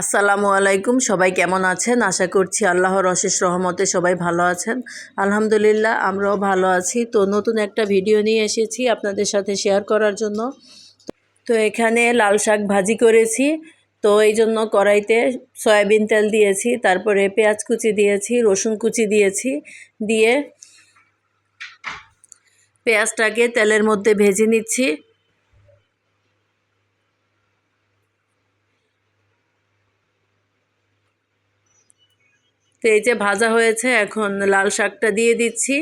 আসসালামু আলাইকুম, সবাই কেমন আছেন? আশা করছি আল্লাহর অশেষ রহমতে সবাই ভালো আছেন। আলহামদুলিল্লাহ, আমরাও ভালো আছি। তো নতুন একটা ভিডিও নিয়ে এসেছি আপনাদের সাথে শেয়ার করার জন্য। তো এখানে লাল শাক ভাজি করেছি। তো এই জন্য কড়াইতে সয়াবিন তেল দিয়েছি, তারপরে পেঁয়াজ কুচি দিয়েছি, রসুন কুচি দিয়েছি, দিয়ে পেঁয়াজটাকে তেলের মধ্যে ভেজে নিচ্ছি। তো এই যে ভাজা হয়েছে, এখন লাল শাকটা দিয়ে দিচ্ছি।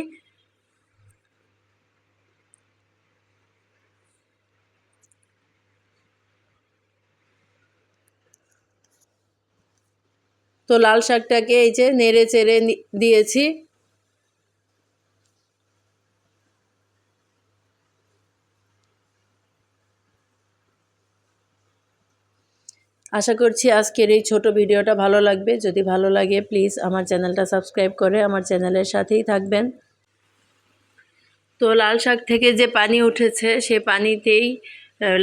তো লাল শাকটাকে এই যে নেড়ে চেড়ে দিয়েছি। আশা করছি আজকের এই ছোট ভিডিওটা ভালো লাগবে। যদি ভালো লাগে প্লিজ আমার চ্যানেলটা সাবস্ক্রাইব করে আমার চ্যানেলের সাথেই থাকবেন। তো লাল শাক থেকে যে পানি উঠেছে, সে পানিতেই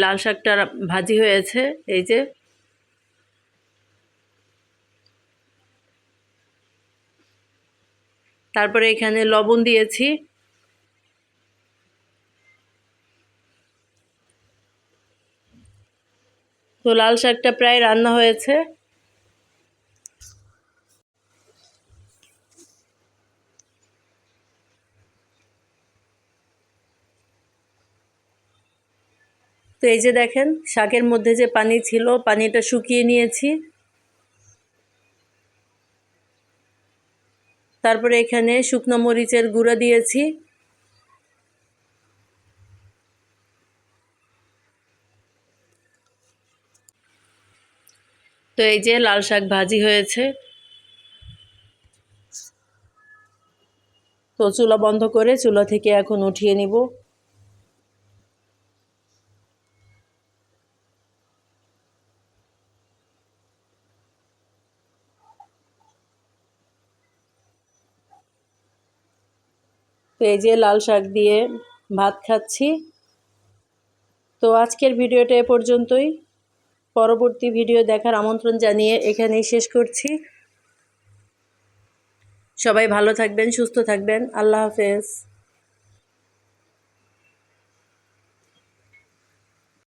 লাল শাকটা ভাজি হয়েছে। এই যে। তারপরে এখানে লবণ দিয়েছি। তো লাল শাকটা প্রায় রান্না হয়েছে। তো এই যে দেখেন, শাকের মধ্যে যে পানি ছিল, পানিটা শুকিয়ে নিয়েছি। তারপরে এখানে শুকনো মরিচের গুঁড়া দিয়েছি। তো এই যে লাল শাক ভাজি হয়েছে। তো চুলা বন্ধ করে চুলা থেকে এখন উঠিয়ে নিব। তো এই যে লাল শাক দিয়ে ভাত খাচ্ছি। তো আজকের ভিডিওটা এ পর্যন্তই। পরবর্তী ভিডিও দেখার আমন্ত্রণ জানিয়ে এখানেই শেষ করছি। সবাই ভালো থাকবেন, সুস্থ থাকবেন। আল্লাহ হাফেজ।